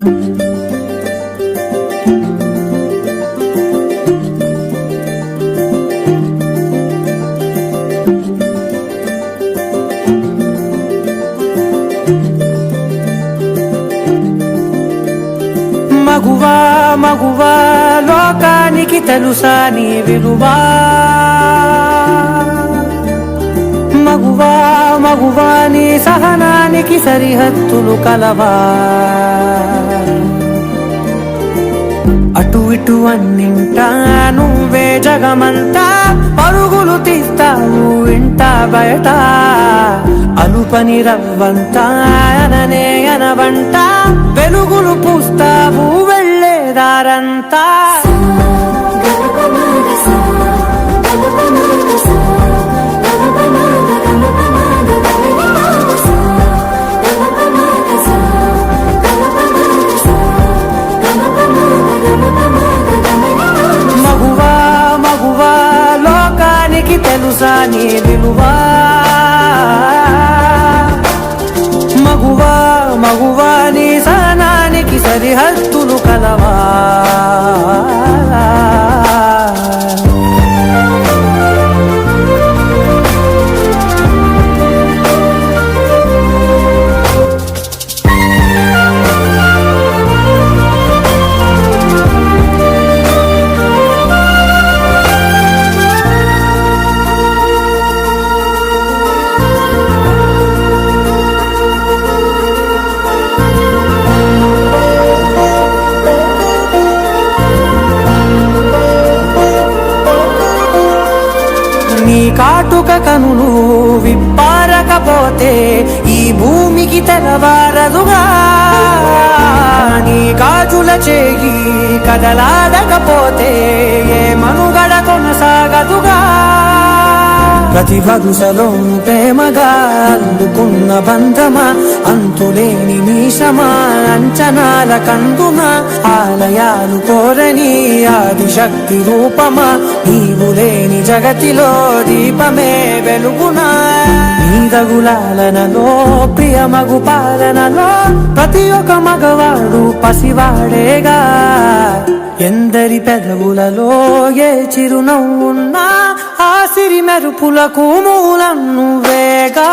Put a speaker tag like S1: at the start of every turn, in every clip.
S1: మగువా మగువా లోకానికి తెలుసా నీ విలువా. మగువా మగువా నీ సహనానికి సరిహద్దులు కలవా? అటు ఇటు అన్నింటా నువ్వే జగమంతా. పరుగులు తీస్తావు ఇంట బయట. అలుపని రవ్వంతా అననే అనవంట. వెలుగులు పూస్తావు వెళ్ళేదారంతా తెలుసా కనులు విప్పారకపోతే ఈ భూమికి తెలవారదుగా నీ గాజుల చేయి కదలాడకపోతే ఏ మనుగడ కొనసాగదుగా. ప్రతి వరుసలో ప్రేమగా అందుకున్న బంధమా? అంతులేని నీశమా అంచనాల కందున ఆలయాలు కోరని ఆదిశక్తి రూపమా? నీవు లేని జగతిలో దీపమే వెలుగునా? నీదగులాలనలో ప్రియమగు పాలనలో ప్రతి ఒక్క మగవాడు పసివాడేగా? ఎందరి పెదవులలో ఏ చిరునవ్వున్నా ఆ సిరి మెరుపులకు మూలం నువ్వేగా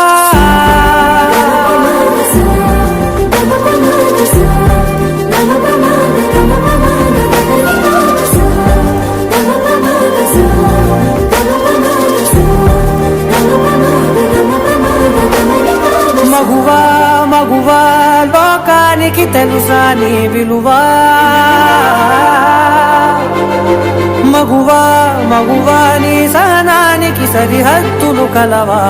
S1: మగువా మగువా లోకానికి తెలుసా నీ విలువా. మగువా మగువా నీ సహనానికి సరిహద్దులు కలవా